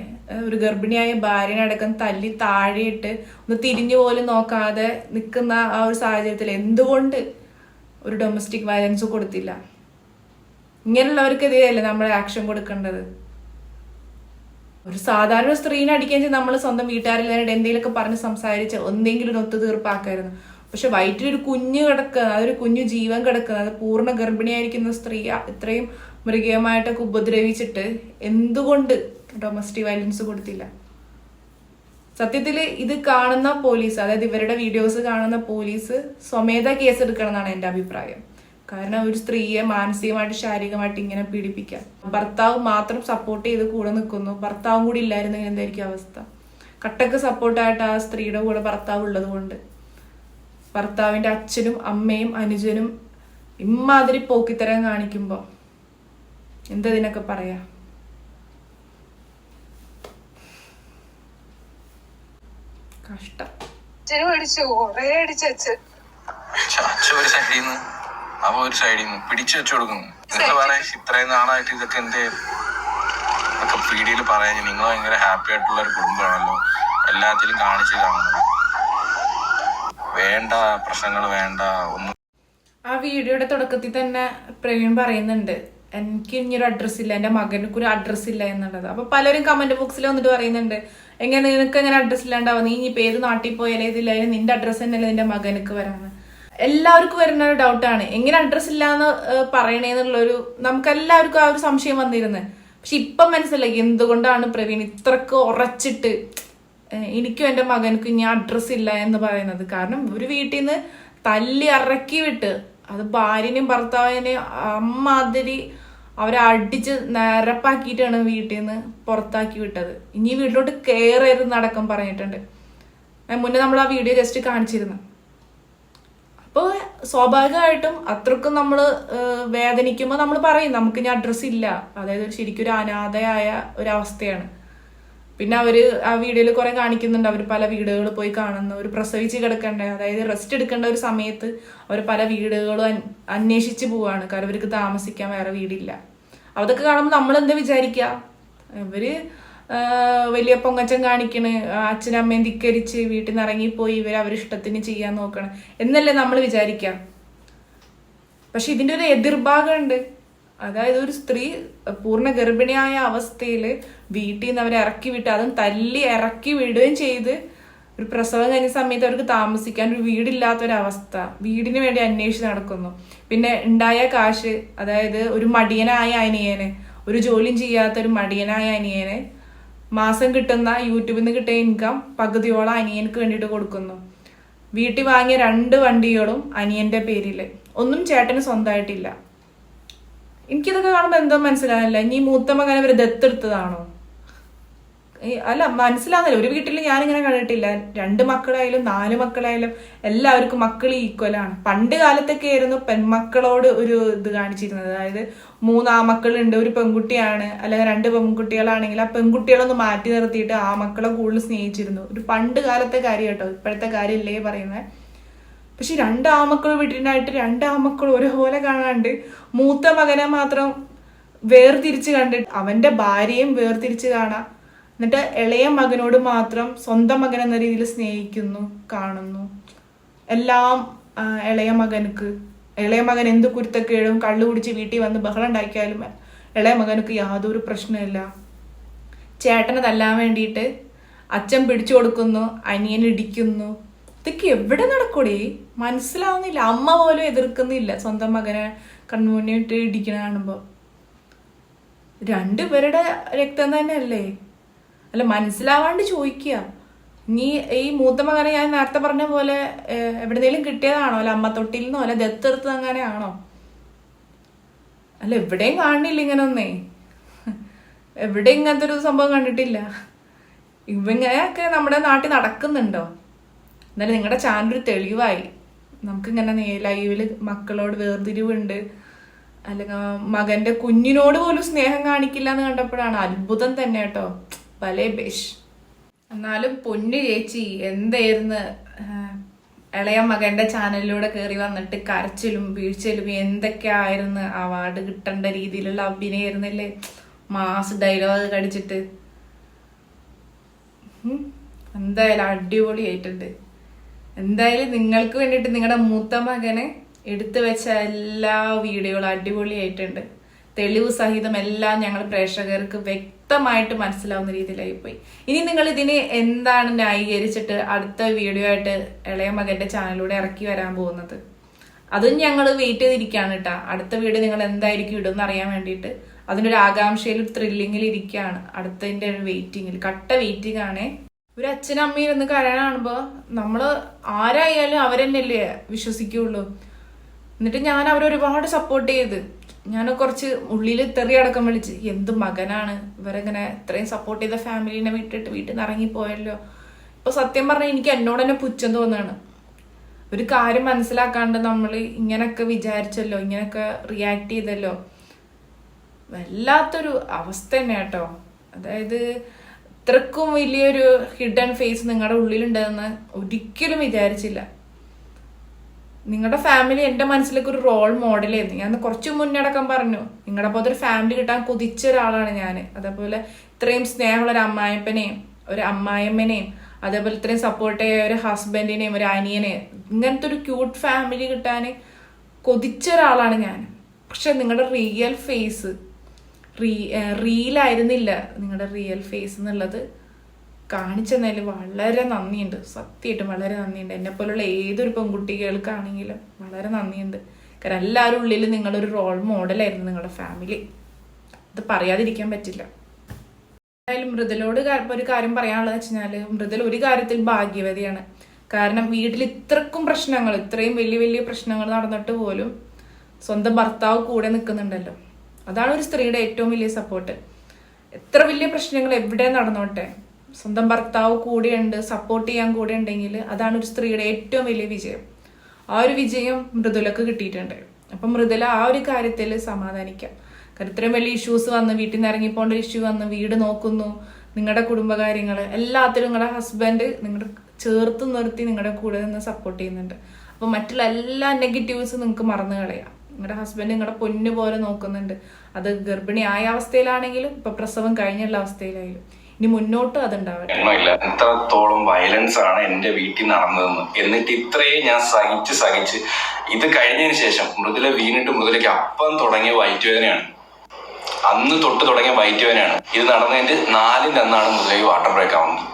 ഒരു ഗർഭിണിയായ ഭാര്യനടക്കം തല്ലി താഴെയിട്ട് ഒന്ന് തിരിഞ്ഞു പോലും നോക്കാതെ നിൽക്കുന്ന ആ ഒരു സാഹചര്യത്തിൽ എന്തുകൊണ്ട് ഒരു ഡൊമസ്റ്റിക് വയലൻസ് കൊടുത്തില്ല? ഇങ്ങനെയുള്ളവർക്കെതിരെയല്ലേ നമ്മൾ ആക്ഷൻ കൊടുക്കേണ്ടത്? ഒരു സാധാരണ സ്ത്രീനെ അടിക്കാൻ ചെയ്ത് നമ്മൾ സ്വന്തം വീട്ടുകാരിൽ വീട്ടുകാരിലായിട്ട് എന്തെങ്കിലുമൊക്കെ പറഞ്ഞ് സംസാരിച്ച് എന്തെങ്കിലും ഒരു ഒത്തുതീർപ്പാക്കായിരുന്നു. പക്ഷെ വയറ്റിലൊരു കുഞ്ഞ് കിടക്കുക അതൊരു കുഞ്ഞു ജീവൻ കിടക്കുന്നത് അത് പൂർണ ഗർഭിണിയായിരിക്കുന്ന സ്ത്രീ ഇത്രയും മൃഗീയമായിട്ടൊക്കെ ഉപദ്രവിച്ചിട്ട് എന്തുകൊണ്ട് ഡൊമസ്റ്റിക് വയലൻസ് കൊടുത്തില്ല? സത്യത്തിൽ ഇത് കാണുന്ന പോലീസ് അതായത് ഇവരുടെ വീഡിയോസ് കാണുന്ന പോലീസ് സ്വമേധ കേസ് എടുക്കണം എന്നാണ് എന്റെ അഭിപ്രായം. കാരണം ഒരു സ്ത്രീയെ മാനസികമായിട്ട് ശാരീരികമായിട്ട് ഇങ്ങനെ പീഡിപ്പിക്കാം ഭർത്താവ് മാത്രം സപ്പോർട്ട് ചെയ്ത് കൂടെ നിൽക്കുന്നു. ഭർത്താവും കൂടി ഇല്ലായിരുന്നെങ്കിൽ എന്തായിരിക്കും അവസ്ഥ? കട്ടക്ക് സപ്പോർട്ടായിട്ട് ആ സ്ത്രീയുടെ കൂടെ ഭർത്താവ് ഉള്ളത് കൊണ്ട്. ഭർത്താവിന്റെ അച്ഛനും അമ്മയും അനുജനും ഇമ്മാതിരി പോക്കിത്തരം കാണിക്കുമ്പോൾ എന്തതിനൊക്കെ പറയാ? കഷ്ടം. അച്ഛനും അടിച്ചു കൊറേ അടിച്ചു അച്ഛൻ. അച്ഛ ഒരു സൈഡിൽ നിന്ന് അവ ഒരു സൈഡിൽ നിന്ന് പിടിച്ചു വെച്ചു കൊടുക്കുന്നു. നിങ്ങൾ പറയാ ഇത്രയും നാളായിട്ട് ഇതൊക്കെ എന്റെ ഒക്കെ പീഡിയയിൽ പറയാൻ നിങ്ങൾ ഭയങ്കര ഹാപ്പി ആയിട്ടുള്ള ഒരു കുടുംബമാണല്ലോ. എല്ലാത്തിലും കാണിച്ചു വേണ്ട പ്രശ്നങ്ങൾ വേണ്ട ഒന്നും ആ വീഡിയോയുടെ തുടക്കത്തിൽ തന്നെ പ്രവീൺ പറയുന്നുണ്ട്. എനിക്ക് ഇനിയൊരു അഡ്രസ്സ് ഇല്ല. എന്റെ മകനക്ക് ഒരു അഡ്രസ്സ് ഇല്ല എന്നുള്ളത്. അപ്പൊ പലരും കമന്റ് ബോക്സിൽ വന്നിട്ട് പറയുന്നുണ്ട്. എങ്ങനെ നിനക്ക് എങ്ങനെ അഡ്രസ്സ് ഇല്ലാണ്ടാവും? നീ ഇനി പേര് നാട്ടിൽ പോയാലേ ഇതില്ലായാലും നിന്റെ അഡ്രസ്സ് തന്നെയല്ലേ നിന്റെ മകനക്ക് വരാന്ന്. എല്ലാവർക്കും വരുന്ന ഒരു ഡൗട്ടാണ് എങ്ങനെ അഡ്രസ്സ് ഇല്ലാന്ന് പറയണേന്നുള്ളൊരു നമുക്ക് എല്ലാവർക്കും ആ ഒരു സംശയം വന്നിരുന്നത് പക്ഷെ ഇപ്പം മനസ്സിലായി. എന്തുകൊണ്ടാണ് പ്രവീൺ ഇത്രക്ക് ഉറച്ചിട്ട് എനിക്കും എന്റെ മകനക്കും ഇനി അഡ്രസ്സ് ഇല്ല എന്ന് പറയുന്നത്? കാരണം ഒരു വീട്ടിൽ നിന്ന് തല്ലി ഇറക്കി വിട്ട് അത് ഭാര്യനെയും ഭർത്താവിനെയും അമ്മാതിരി അവരെ അടിച്ച് നിരപ്പാക്കിയിട്ടാണ് വീട്ടിൽ നിന്ന് പുറത്താക്കി വിട്ടത്. ഇനി വീട്ടിലോട്ട് കയറരുത് നടക്കം പറഞ്ഞിട്ടുണ്ട്. മുന്നേ നമ്മൾ ആ വീഡിയോ ജസ്റ്റ് കാണിച്ചിരുന്നു. അപ്പോൾ സ്വാഭാവികമായിട്ടും അത്രക്കും നമ്മൾ വേദനിക്കുമ്പോൾ നമ്മൾ പറയും നമുക്ക് ഇനി അഡ്രസ്സ് ഇല്ല. അതായത് ശരിക്കും ഒരു അനാഥയായ ഒരവസ്ഥയാണ്. പിന്നെ അവർ ആ വീഡിയോയിൽ കുറെ കാണിക്കുന്നുണ്ട്. അവർ പല വീടുകൾ പോയി കാണുന്നു. ഒരു പ്രസവിച്ച് കിടക്കേണ്ട? അതായത് റെസ്റ്റ് എടുക്കേണ്ട ഒരു സമയത്ത് അവർ പല വീടുകളും അന്വേഷിച്ച് പോവാണ്. കാരണം അവർക്ക് താമസിക്കാൻ വേറെ വീടില്ല. അതൊക്കെ കാണുമ്പോൾ നമ്മൾ എന്താ വിചാരിക്കുക ഇവർ വലിയ പൊങ്ങച്ചം കാണിക്കണ്. അച്ഛനമ്മയും ധിക്കരിച്ച് വീട്ടിൽ നിന്ന് ഇറങ്ങിപ്പോയി ഇവർ അവരിഷ്ടത്തിന് ചെയ്യാൻ നോക്കണം. എന്നല്ലേ നമ്മൾ വിചാരിക്കുക പക്ഷെ ഇതിന്റെ ഒരു എതിർഭാഗമുണ്ട് അതായത് ഒരു സ്ത്രീ പൂർണ ഗർഭിണിയായ അവസ്ഥയിൽ വീട്ടിൽ നിന്ന് അവരെ ഇറക്കി വിട്ട് അതും തല്ലി ഇറക്കി വിടുകയും ചെയ്ത് ഒരു പ്രസവം കഴിഞ്ഞ സമയത്ത് അവർക്ക് താമസിക്കാൻ ഒരു വീടില്ലാത്തൊരവസ്ഥ. വീടിന് വേണ്ടി അന്വേഷിച്ച് നടക്കുന്നു. പിന്നെ ഉണ്ടായ കാശ് അതായത് ഒരു മടിയനായ അനിയനെ ഒരു ജോലിയും ചെയ്യാത്ത ഒരു മടിയനായ അനിയനെ മാസം കിട്ടുന്ന യൂട്യൂബിൽ നിന്ന് കിട്ടിയ ഇൻകം പകുതിയോളം അനിയനക്ക് വേണ്ടിയിട്ട് കൊടുക്കുന്നു. വീട്ടിൽ വാങ്ങിയ രണ്ട് വണ്ടികളും അനിയന്റെ പേരിൽ ഒന്നും ചേട്ടന് സ്വന്തമായിട്ടില്ല. എനിക്കിതൊക്കെ കാണുമ്പോൾ എന്തോ മനസ്സിലാവില്ല ഇനി മൂത്ത മകൻ ഇവർ ദത്തെടുത്തതാണോ അല്ല മനസ്സിലാകുന്നില്ല ഒരു വീട്ടിൽ ഞാനിങ്ങനെ കണ്ടിട്ടില്ല. രണ്ട് മക്കളായാലും നാല് മക്കളായാലും എല്ലാവർക്കും മക്കൾ ഈക്വലാണ് പണ്ട് കാലത്തൊക്കെ ആയിരുന്നു പെൺമക്കളോട് ഒരു ഇത് കാണിച്ചിരുന്നത്. അതായത് മൂന്ന് ആമക്കളുണ്ട് ഒരു പെൺകുട്ടിയാണ് അല്ലെങ്കിൽ രണ്ട് പെൺകുട്ടികളാണെങ്കിൽ ആ പെൺകുട്ടികളൊന്ന് മാറ്റി നിർത്തിയിട്ട് ആ മക്കളെ കൂടുതൽ സ്നേഹിച്ചിരുന്നു. ഒരു പണ്ട് കാലത്തെ കാര്യം കേട്ടോ. ഇപ്പോഴത്തെ കാര്യമില്ലേ പറയുന്നത് പക്ഷെ രണ്ട് ആമക്കൾ വീട്ടിനായിട്ട് രണ്ട് ആമക്കൾ ഒരുപോലെ കാണാണ്ട് മൂത്ത മകനെ മാത്രം വേർതിരിച്ച് കണ്ടിട്ട് അവന്റെ ഭാര്യയും വേർതിരിച്ച് കാണാം. എന്നിട്ട് ഇളയ മകനോട് മാത്രം സ്വന്തം മകൻ എന്ന രീതിയിൽ സ്നേഹിക്കുന്നു കാണുന്നു. എല്ലാം ഇളയ മകനക്ക് ഇളയ മകൻ എന്ത് കുരുത്തക്കേടും കള്ളു കുടിച്ച് വീട്ടിൽ വന്ന് ബഹളം ഉണ്ടാക്കിയാലും ഇളയ മകനക്ക് യാതൊരു പ്രശ്നമില്ല ചേട്ടനെ തല്ലാൻ വേണ്ടിയിട്ട് അച്ഛൻ പിടിച്ചു കൊടുക്കുന്നു അനിയൻ ഇടിക്കുന്നു. ഇതൊക്കെ എവിടെ നടക്കൂടി? മനസ്സിലാവുന്നില്ല. അമ്മ പോലും എതിർക്കുന്നില്ല. സ്വന്തം മകനെ കൺമുന്നിട്ട് ഇടിക്കണ കാണുമ്പോ. രണ്ടുപേരുടെ രക്തം തന്നെയല്ലേ? അല്ല മനസ്സിലാവാണ്ട് ചോദിക്കുക. നീ ഈ മൂത്ത മകനെ ഞാൻ നേരത്തെ പറഞ്ഞ പോലെ എവിടെന്നേലും കിട്ടിയതാണോ? അല്ല അമ്മ തൊട്ടിൽ നിന്നോ അല്ല ദത്തെടുത്ത് അങ്ങനെയാണോ അല്ല എവിടെയും കാണില്ല ഇങ്ങനെ ഒന്നേ എവിടെ ഇങ്ങനത്തെ ഒരു സംഭവം കണ്ടിട്ടില്ല? ഇവങ്ങനെയൊക്കെ നമ്മുടെ നാട്ടിൽ നടക്കുന്നുണ്ടോ? എന്നാലും നിങ്ങളുടെ ചാനൽ ഒരു തെളിവായി. നമുക്കിങ്ങനെ ലൈവിൽ മക്കളോട് വേർതിരിവുണ്ട്. അല്ലെങ്കിൽ മകന്റെ കുഞ്ഞിനോട് പോലും സ്നേഹം കാണിക്കില്ല എന്ന് കണ്ടപ്പോഴാണ് അത്ഭുതം തന്നെ കേട്ടോ. വലേ ബേഷ്. എന്നാലും പൊന്നു ചേച്ചി എന്തായിരുന്നു ഇളയ മകന്റെ ചാനലിലൂടെ കയറി വന്നിട്ട് കരച്ചിലും വീഴ്ചയിലും എന്തൊക്കെയായിരുന്നു അവാർഡ് കിട്ടേണ്ട രീതിയിലുള്ള അഭിനയായിരുന്നില്ലേ? മാസ് ഡയലോഗ് കടിച്ചിട്ട്. എന്തായാലും അടിപൊളിയായിട്ടുണ്ട്. എന്തായാലും നിങ്ങൾക്ക് വേണ്ടിയിട്ട് നിങ്ങളുടെ മൂത്ത മകനെ എടുത്തു വെച്ച എല്ലാ വീഡിയോകളും അടിപൊളിയായിട്ടുണ്ട്. തെളിവ് സഹിതം എല്ലാം ഞങ്ങൾ പ്രേക്ഷകർക്ക് വ്യക്തമായിട്ട് മനസ്സിലാവുന്ന രീതിയിലായി പോയി ഇനി നിങ്ങൾ ഇതിനെ എന്താണ് ന്യായീകരിച്ചിട്ട് അടുത്ത വീഡിയോ ആയിട്ട് ഇളയ മകന്റെ ചാനലിലൂടെ ഇറക്കി വരാൻ പോകുന്നത്? അതും ഞങ്ങൾ വെയിറ്റ് ചെയ്തിരിക്കുകയാണ് കേട്ടോ അടുത്ത വീഡിയോ നിങ്ങൾ എന്തായിരിക്കും ഇടുമെന്ന് അറിയാൻ വേണ്ടിയിട്ട് അതിനൊരു ആകാംക്ഷയിൽ ത്രില്ലിങ്ങിൽ ഇരിക്കുകയാണ്. അടുത്തതിന്റെ ഒരു വെയിറ്റിങ്ങിൽ കട്ട വെയിറ്റിംഗ് ആണേ. ഒരു അച്ഛനും അമ്മയും ഇരുന്ന് കരയാൻ കാണുമ്പോൾ നമ്മൾ ആരായാലും അവരെന്നല്ലേ വിശ്വസിക്കുള്ളൂ. എന്നിട്ട് ഞാൻ അവരെ ഒരുപാട് സപ്പോർട്ട് ചെയ്ത്. ഞാൻ കുറച്ച് ഉള്ളിൽ തെറി അടക്കം വിളിച്ച് എന്ത് മകനാണ്? ഇവരെങ്ങനെ ഇത്രയും സപ്പോർട്ട് ചെയ്ത ഫാമിലിനെ വിട്ടിട്ട് വീട്ടിൽ നിന്ന് ഇറങ്ങിപ്പോയല്ലോ ഇപ്പൊ സത്യം പറഞ്ഞാൽ എനിക്ക് എന്നോട് തന്നെ പുച്ഛം തോന്നുകയാണ് ഒരു കാര്യം മനസ്സിലാക്കാണ്ട് നമ്മൾ ഇങ്ങനൊക്കെ വിചാരിച്ചല്ലോ ഇങ്ങനൊക്കെ റിയാക്ട് ചെയ്തല്ലോ. വല്ലാത്തൊരു അവസ്ഥ തന്നെ കേട്ടോ അതായത് ഇത്രക്കും വലിയൊരു ഹിഡൻ ഫേസ് നിങ്ങളുടെ ഉള്ളിലുണ്ടെന്ന് ഒരിക്കലും വിചാരിച്ചില്ല. നിങ്ങളുടെ ഫാമിലി എന്റെ മനസ്സിലേക്ക് ഒരു റോൾ മോഡലായിരുന്നു ഞാൻ കുറച്ച് മുന്നടക്കം പറഞ്ഞു നിങ്ങളുടെ പോലത്തെ ഒരു ഫാമിലി കിട്ടാൻ കൊതിച്ച ഒരാളാണ് ഞാൻ അതേപോലെ ഇത്രയും സ്നേഹമുള്ള ഒരു അമ്മായപ്പനെയും ഒരു അമ്മായിയമ്മനെയും അതേപോലെ ഇത്രയും സപ്പോർട്ട് ചെയ്യുന്ന ഒരു ഹസ്ബൻഡിനെയും ഒരു അനിയനെയും ഇങ്ങനത്തെ ഒരു ക്യൂട്ട് ഫാമിലി കിട്ടാൻ കൊതിച്ച ഒരാളാണ് ഞാൻ പക്ഷെ നിങ്ങളുടെ റിയൽ ഫേസ് റീ റീലായിരുന്നില്ല നിങ്ങളുടെ റിയൽ ഫേസ് എന്നുള്ളത്. കാണിച്ചെന്നതിൽ വളരെ നന്ദിയുണ്ട്. സത്യമായിട്ടും വളരെ നന്ദിയുണ്ട്. എന്നെ പോലുള്ള ഏതൊരു പെൺകുട്ടികൾക്കാണെങ്കിലും വളരെ നന്ദിയുണ്ട്. കാരണം എല്ലാവരും ഉള്ളിൽ നിങ്ങളൊരു റോൾ മോഡലായിരുന്നു നിങ്ങളുടെ ഫാമിലി അത് പറയാതിരിക്കാൻ പറ്റില്ല. എന്തായാലും മൃദലോട് ഒരു കാര്യം പറയാനുള്ളത് വെച്ചാൽ മൃദൽ ഒരു കാര്യത്തിൽ ഭാഗ്യവതിയാണ്. കാരണം വീട്ടിൽ ഇത്രക്കും പ്രശ്നങ്ങൾ ഇത്രയും വലിയ വലിയ പ്രശ്നങ്ങൾ നടന്നിട്ട് പോലും സ്വന്തം ഭർത്താവ് കൂടെ നിൽക്കുന്നുണ്ടല്ലോ അതാണ് ഒരു സ്ത്രീയുടെ ഏറ്റവും വലിയ സപ്പോർട്ട് എത്ര വലിയ പ്രശ്നങ്ങൾ എവിടെ നടന്നോട്ടെ? സ്വന്തം ഭർത്താവ് കൂടെയുണ്ട് സപ്പോർട്ട് ചെയ്യാൻ കൂടെ ഉണ്ടെങ്കിൽ അതാണ് ഒരു സ്ത്രീയുടെ ഏറ്റവും വലിയ വിജയം. ആ ഒരു വിജയം മൃദുലക്ക് കിട്ടിയിട്ടുണ്ട്. അപ്പൊ മൃദുല ആ ഒരു കാര്യത്തിൽ സമാധാനിക്കാം. കാരണം ഇത്രയും വലിയ ഇഷ്യൂസ് വന്ന് വീട്ടിൽ നിന്ന് ഇറങ്ങിപ്പോണ്ട ഇഷ്യൂ വന്ന് വീട് നോക്കുന്നു നിങ്ങളുടെ കുടുംബകാര്യങ്ങൾ എല്ലാത്തിലും നിങ്ങളുടെ ഹസ്ബൻഡ് നിങ്ങളുടെ ചേർത്ത് നിർത്തി നിങ്ങളുടെ കൂടെ നിന്ന് സപ്പോർട്ട് ചെയ്യുന്നുണ്ട്. അപ്പൊ മറ്റുള്ള എല്ലാ നെഗറ്റീവ്സും നിങ്ങൾക്ക് മറന്നു കളയാം. നിങ്ങളുടെ ഹസ്ബൻഡ് നിങ്ങളുടെ പൊന്നു പോലെ നോക്കുന്നുണ്ട്. അത് ഗർഭിണിയായ അവസ്ഥയിലാണെങ്കിലും ഇപ്പൊ പ്രസവം കഴിഞ്ഞുള്ള അവസ്ഥയിലായാലും. ഇനി മുന്നോട്ട് എത്രത്തോളം വയലൻസ് ആണ് എന്റെ വീട്ടിൽ നടന്നതെന്ന്. എന്നിട്ട് ഇത്രയും ഞാൻ സഹിച്ച് സഹിച്ച് ഇത് കഴിഞ്ഞതിന് ശേഷം മൃദുല വീണിട്ട് മൃദുലയ്ക്ക് അപ്പം തുടങ്ങിയ വയറ്റുവേദനയാണ്. അന്ന് തൊട്ട് തുടങ്ങിയ വയറ്റുവേദനയാണ്. ഇത് നടന്നതിന്റെ നാലിന്റെ അന്നാണ് മൃദുലയ്ക്ക് വാട്ടർ ബ്രേക്ക് ആവുന്നത്.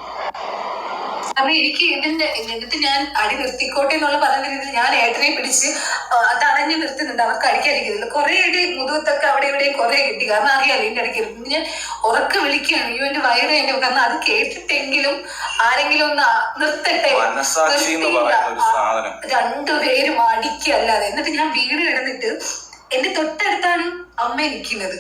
കാരണം എനിക്ക് ഇതിന്റെ എന്നിട്ട് ഞാൻ അടി നിർത്തിക്കോട്ടെ എന്നുള്ള പറഞ്ഞ രീതിയിൽ ഞാൻ ഏട്ടനെ പിടിച്ച് അത് അടഞ്ഞു നിർത്തുന്നുണ്ട്. അവർക്ക് അടിക്കാതിരിക്കുന്നില്ല. കുറെ അടി മുതുകത്തൊക്കെ അവിടെ ഇവിടെ കുറെ കിട്ടി. കാരണം അറിയാലോ ഇതിന്റെ ഇടയ്ക്ക് ഞാൻ ഉറക്ക വിളിക്കുകയാണ്. അയ്യോ എന്റെ വയറ് എന്റെ കാരണം അത് കേട്ടിട്ടെങ്കിലും ആരെങ്കിലും ഒന്ന് നിർത്തട്ടെ. രണ്ടുപേരും അടിക്കല്ലാതെ എന്നിട്ട് ഞാൻ വീട് കിടന്നിട്ട് എന്റെ തൊട്ടടുത്താണ് അമ്മ ഇരിക്കുന്നത്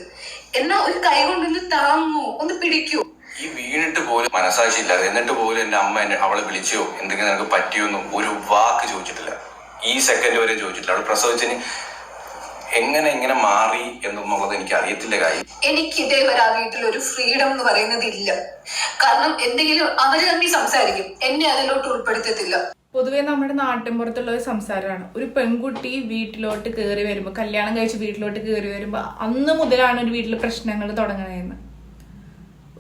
എന്നാ ഒരു കൈ കൊണ്ടൊന്ന് താങ്ങോ ഒന്ന് പിടിക്കൂ. ഈ വീണിട്ട് പോലും മനസാക്ഷി ഇല്ലാതെ എന്നിട്ട് പോലും എന്റെ അമ്മ എന്നെ അവളെ വിളിച്ചോ എന്തെങ്കിലും നിനക്ക് പറ്റിയോന്നും ഒരു വാക്ക് ചോദിച്ചിട്ടില്ല. ഈ സെക്കൻഡ് വരെ ചോദിച്ചിട്ടില്ല. അവൾ പ്രസവിച്ചതിന് എങ്ങനെ ഇങ്ങനെ മാറി എന്നുള്ളത് എനിക്ക് അറിയത്തില്ല കാര്യം. എനിക്ക് ഇതേവരെ ആ വീട്ടിൽ ഒരു ഫ്രീഡം എന്ന് പറയുന്നത് ഇല്ല. കാരണം എന്തെങ്കിലും അവർ തന്നെ സംസാരിക്കും. എന്നെ അതിലോട്ട് ഉൾപ്പെടുത്തത്തില്ല. പൊതുവെ നമ്മുടെ നാട്ടിൻപുറത്തുള്ള ഒരു സംസാരമാണ്. ഒരു പെൺകുട്ടി വീട്ടിലോട്ട് കയറി വരുമ്പോൾ കല്യാണം കഴിച്ച് വീട്ടിലോട്ട് കയറി വരുമ്പോൾ അന്ന് മുതലാണ് ഒരു വീട്ടിൽ പ്രശ്നങ്ങൾ തുടങ്ങണതെന്ന്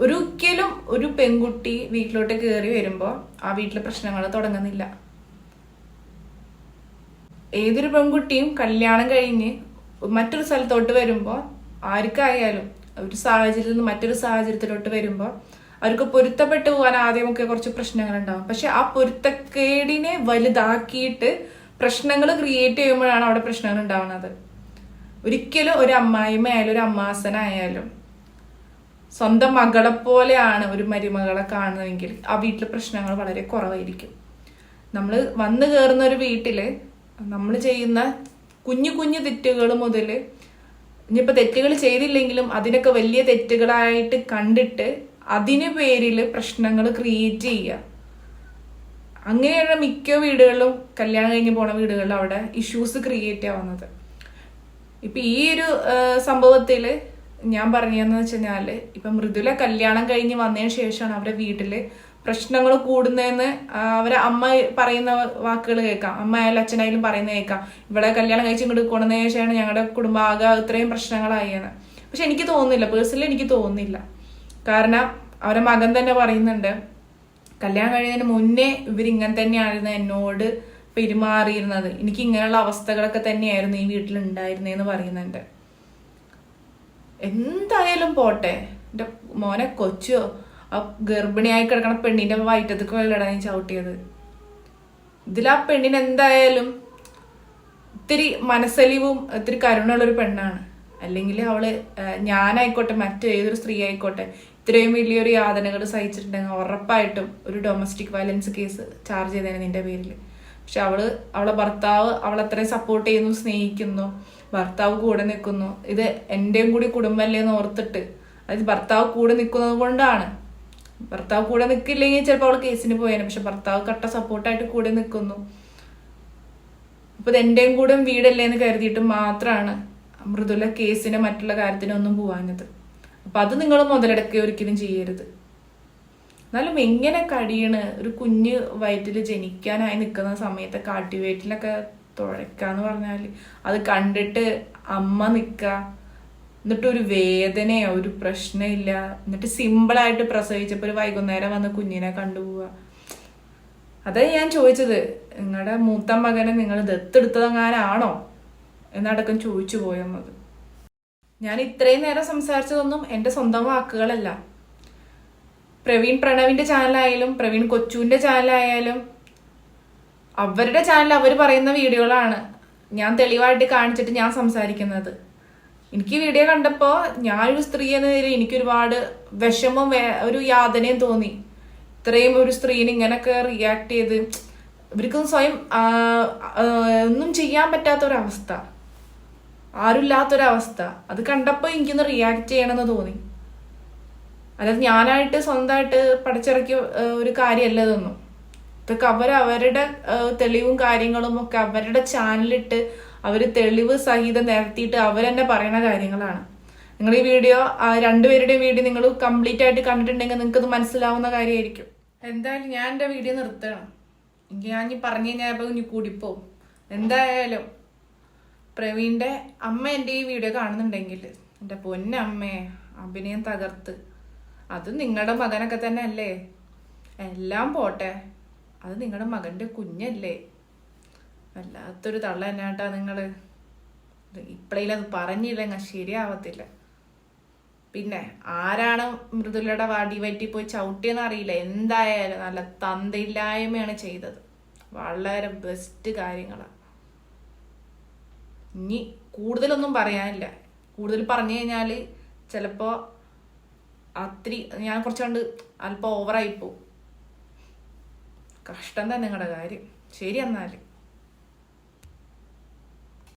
ഒരിക്കലും ഒരു പെൺകുട്ടി വീട്ടിലോട്ട് കയറി വരുമ്പോൾ ആ വീട്ടിലെ പ്രശ്നങ്ങൾ തുടങ്ങുന്നില്ല. ഏതൊരു പെൺകുട്ടിയും കല്യാണം കഴിഞ്ഞ് മറ്റൊരു സ്ഥലത്തോട്ട് വരുമ്പോൾ ആർക്കായാലും ഒരു സാഹചര്യത്തിൽ നിന്ന് മറ്റൊരു സാഹചര്യത്തിലോട്ട് വരുമ്പോൾ അവർക്ക് പൊരുത്തപ്പെട്ടു പോകാൻ ആദ്യമൊക്കെ കുറച്ച് പ്രശ്നങ്ങൾ ഉണ്ടാവും. പക്ഷെ ആ പൊരുത്തക്കേടിനെ വലുതാക്കിയിട്ട് പ്രശ്നങ്ങൾ ക്രിയേറ്റ് ചെയ്യുമ്പോഴാണ് അവിടെ പ്രശ്നങ്ങൾ ഉണ്ടാവുന്നത്. ഒരിക്കലും ഒരു അമ്മായിമ്മ ആയാലും ഒരു അമ്മാസനായാലും സ്വന്തം മകളെ പോലെയാണ് ഒരു മരുമകളെ കാണുന്നതെങ്കിൽ ആ വീട്ടിലെ പ്രശ്നങ്ങൾ വളരെ കുറവായിരിക്കും. നമ്മൾ വന്നു കയറുന്ന ഒരു വീട്ടിൽ നമ്മൾ ചെയ്യുന്ന കുഞ്ഞു കുഞ്ഞു തെറ്റുകൾ മുതൽ ഇനിയിപ്പോൾ തെറ്റുകൾ ചെയ്തില്ലെങ്കിലും അതിനൊക്കെ വലിയ തെറ്റുകളായിട്ട് കണ്ടിട്ട് അതിന് പേരിൽ പ്രശ്നങ്ങൾ ക്രിയേറ്റ് ചെയ്യുക. അങ്ങനെയുള്ള മിക്ക വീടുകളിലും കല്യാണം കഴിഞ്ഞ് പോണ വീടുകളിലും അവിടെ ഇഷ്യൂസ് ക്രിയേറ്റ് ആവുന്നത്. ഇപ്പൊ ഈ ഒരു സംഭവത്തിൽ ഞാൻ പറഞ്ഞതെന്ന് വെച്ച് കഴിഞ്ഞാൽ ഇപ്പം മൃദുല കല്യാണം കഴിഞ്ഞ് വന്നതിന് ശേഷമാണ് അവരുടെ വീട്ടിൽ പ്രശ്നങ്ങൾ കൂടുന്നതെന്ന് അവരെ അമ്മ പറയുന്ന വാക്കുകൾ കേൾക്കാം. അമ്മ ആയാലും അച്ഛനായാലും പറയുന്നത് കേൾക്കാം. ഇവിടെ കല്യാണം കഴിച്ച് ഇങ്ങോട്ട് കൊണ്ടുവന്നതിന് ശേഷമാണ് ഞങ്ങളുടെ കുടുംബം ആകെ ഇത്രയും പ്രശ്നങ്ങളായെന്ന് പക്ഷെ എനിക്ക് തോന്നുന്നില്ല പേഴ്സണലി എനിക്ക് തോന്നുന്നില്ല. കാരണം അവരെ മകൻ തന്നെ പറയുന്നുണ്ട് കല്യാണം കഴിയുന്നതിന് മുന്നേ ഇവരിങ്ങനെ തന്നെയായിരുന്നു എന്നോട് പെരുമാറിയിരുന്നത്. എനിക്ക് ഇങ്ങനെയുള്ള അവസ്ഥകളൊക്കെ തന്നെയായിരുന്നു ഈ വീട്ടിൽ ഉണ്ടായിരുന്നതെന്ന് പറയുന്നുണ്ട്. എന്തായാലും പോട്ടെ. എന്റെ മോനെ കൊച്ചോ. ആ ഗർഭിണിയായി കിടക്കണ പെണ്ണിന്റെ വയറ്റത്തേക്ക് വെള്ളടാ ഞാൻ ചവിട്ടിയത്. ഇതിൽ ആ പെണ്ണിന് എന്തായാലും ഒത്തിരി മനസ്സലിവും ഒത്തിരി കരുണുള്ള ഒരു പെണ്ണാണ്. അല്ലെങ്കിൽ അവൾ ഞാനായിക്കോട്ടെ മറ്റേതൊരു സ്ത്രീ ആയിക്കോട്ടെ ഇത്രയും വലിയൊരു യാതനകൾ സഹിച്ചിട്ടുണ്ടെങ്കിൽ ഉറപ്പായിട്ടും ഒരു ഡൊമസ്റ്റിക് വയലൻസ് കേസ് ചാർജ് ചെയ്തേനെ നിന്റെ പേരിൽ പക്ഷെ അവൾ അവളെ ഭർത്താവ് അവളെ അത്രയും സപ്പോർട്ട് ചെയ്യുന്നു സ്നേഹിക്കുന്നു. ഭർത്താവ് കൂടെ നിൽക്കുന്നു. ഇത് എന്റെയും കൂടി കുടുംബമല്ലേ എന്ന് ഓർത്തിട്ട് അതായത് ഭർത്താവ് കൂടെ നിൽക്കുന്നത് കൊണ്ടാണ്. ഭർത്താവ് കൂടെ നിൽക്കില്ലെങ്കിൽ ചിലപ്പോൾ അവൾ കേസിന് പോയേനെ. പക്ഷെ ഭർത്താവ് കട്ട സപ്പോർട്ടായിട്ട് കൂടെ നിൽക്കുന്നു. അപ്പൊ ഇത് എന്റെയും കൂടെ വീടല്ലേ എന്ന് കരുതിയിട്ട് മാത്രമാണ് മൃദുല കേസിനെ മറ്റുള്ള കാര്യത്തിനൊന്നും പോവാഞ്ഞത്. അപ്പൊ അത് നിങ്ങൾ മുതലെടുക്കുക ഒരിക്കലും ചെയ്യരുത്. എന്നാലും എങ്ങനെ കഴിയണ് ഒരു കുഞ്ഞ് വയറ്റിൽ ജനിക്കാനായി നിൽക്കുന്ന സമയത്ത് കാട്ടിവയറ്റിലൊക്കെ തുഴക്കാന്ന് പറഞ്ഞാൽ. അത് കണ്ടിട്ട് അമ്മ നിക്ക. എന്നിട്ട് ഒരു വേദനയോ ഒരു പ്രശ്നമില്ല എന്നിട്ട് സിമ്പിളായിട്ട് പ്രസവിച്ചപ്പോൾ ഒരു വൈകുന്നേരം വന്ന് കുഞ്ഞിനെ കണ്ടുപോവുക അതാ ഞാൻ ചോദിച്ചത് നിങ്ങളുടെ മൂത്ത മകനെ നിങ്ങൾ ദത്തെടുത്തതെങ്ങാനാണോ? എന്നടക്കം ചോദിച്ചു പോയെന്നത് ഞാൻ ഇത്രയും നേരം സംസാരിച്ചതൊന്നും എന്റെ സ്വന്തം വാക്കുകളല്ല. പ്രവീൺ പ്രണവിന്റെ ചാനലായാലും പ്രവീൺ കൊച്ചുവിന്റെ ചാനലായാലും അവരുടെ ചാനൽ അവർ പറയുന്ന വീഡിയോകളാണ്. ഞാൻ തെളിവായിട്ട് കാണിച്ചിട്ട് ഞാൻ സംസാരിക്കുന്നത്. എനിക്ക് വീഡിയോ കണ്ടപ്പോൾ ഞാനൊരു സ്ത്രീ എന്ന നിലയിൽ എനിക്കൊരുപാട് വിഷമം ഒരു യാതനയും തോന്നി. ഇത്രയും ഒരു സ്ത്രീനെ ഇങ്ങനെയൊക്കെ റിയാക്ട് ചെയ്ത് ഇവർക്കൊന്നും സ്വയം ഒന്നും ചെയ്യാൻ പറ്റാത്തൊരവസ്ഥ. ആരുമില്ലാത്തൊരവസ്ഥ. അത് കണ്ടപ്പോൾ എനിക്കൊന്ന് റിയാക്ട് ചെയ്യണമെന്ന് തോന്നി. അതായത് ഞാനായിട്ട് സ്വന്തമായിട്ട് പഠിച്ചിറക്കിയ ഒരു കാര്യമല്ല ഇതൊന്നും ഇതൊക്കെ അവർ അവരുടെ തെളിവും കാര്യങ്ങളും ഒക്കെ അവരുടെ ചാനലിട്ട് അവർ തെളിവ് സഹിതം നിരത്തിയിട്ട് അവരെന്നെ പറയുന്ന കാര്യങ്ങളാണ്. നിങ്ങൾ ഈ വീഡിയോ ആ രണ്ടുപേരുടെയും വീഡിയോ നിങ്ങൾ കംപ്ലീറ്റ് ആയിട്ട് കണ്ടിട്ടുണ്ടെങ്കിൽ നിങ്ങൾക്ക് ഇത് മനസ്സിലാവുന്ന കാര്യമായിരിക്കും എന്തായാലും ഞാൻ എന്റെ വീഡിയോ നിർത്തണം. ഞാൻ ഇനി പറഞ്ഞു കഴിഞ്ഞാൽ ഇനി കൂടിപ്പോവും. എന്തായാലും പ്രവീണിന്റെ അമ്മ എന്റെ ഈ വീഡിയോ കാണുന്നുണ്ടെങ്കിൽ എന്റെ പൊന്നമ്മയെ അഭിനയം തകർത്ത്. അത് നിങ്ങളുടെ മകനൊക്കെ തന്നെ അല്ലേ എല്ലാം പോട്ടെ. അത് നിങ്ങളുടെ മകന്റെ കുഞ്ഞല്ലേ? വല്ലാത്തൊരു തള്ള തന്നെയാട്ടാ നിങ്ങൾ അത് പറഞ്ഞില്ലെങ്കിൽ ശരിയാവത്തില്ല. പിന്നെ ആരാണ് മൃദുലയുടെ വാടി വയറ്റി പോയി ചവിട്ടിയെന്ന് അറിയില്ല. എന്തായാലും നല്ല തന്തയില്ലായ്മയാണ് ചെയ്തത്. വളരെ ബെസ്റ്റ് കാര്യങ്ങളാണ് ഇനി കൂടുതലൊന്നും പറയാനില്ല. കൂടുതൽ പറഞ്ഞു കഴിഞ്ഞാൽ ചിലപ്പോൾ അത്തിരി ഞാൻ കുറച്ചുകൊണ്ട് അല്പം ഓവറായി പോവും. കഷ്ടം തന്നെ നിങ്ങളുടെ കാര്യം. ശരി എന്നാൽ